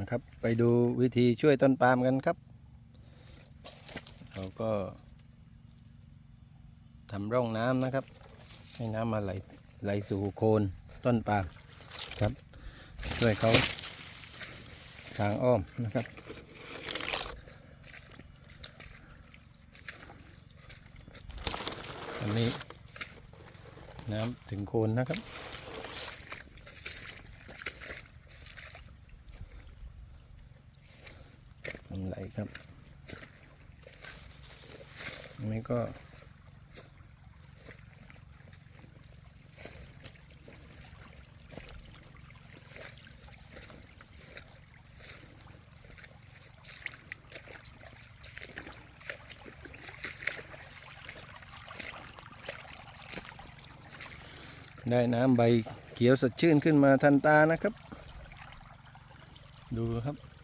นะครับ ไปดูวิธีช่วยต้นปาล์มกันครับ เราก็ทำร่องน้ำนะครับ ให้น้ำมาไหลไหลสู่โคนต้นปาล์มครับ ช่วยเขาทางอ้อมนะครับอันนี้น้ำถึงโคนนะครับำไรครับนนี้ก็ได้น้ำใบเขียวสดชื่นขึ้นมาทันตานะครับ ดูครับ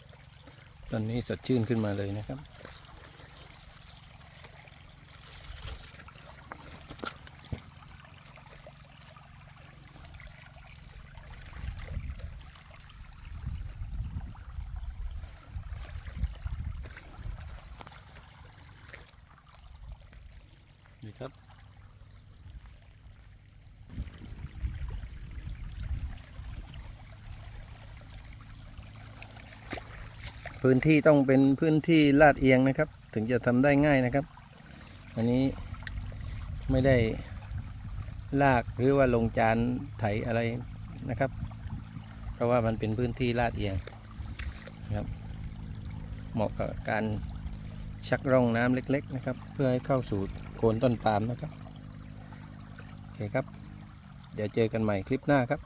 ตอนนี้สดชื่นขึ้นมาเลยนะครับนี่ครับ พื้นที่ต้องเป็นพื้นที่ลาดเอียงนะครับ ถึงจะทำได้ง่ายนะครับ อันนี้ไม่ได้ลากหรือว่าลงจานไถอะไรนะครับ เพราะว่ามันเป็นพื้นที่ลาดเอียงนะครับ เหมาะกับการชักร่องน้ำเล็ก ๆ นะครับ เพื่อให้เข้าสู่โคนต้นปาล์มนะครับโอเคครับ เดี๋ยวเจอกันใหม่คลิปหน้าครับ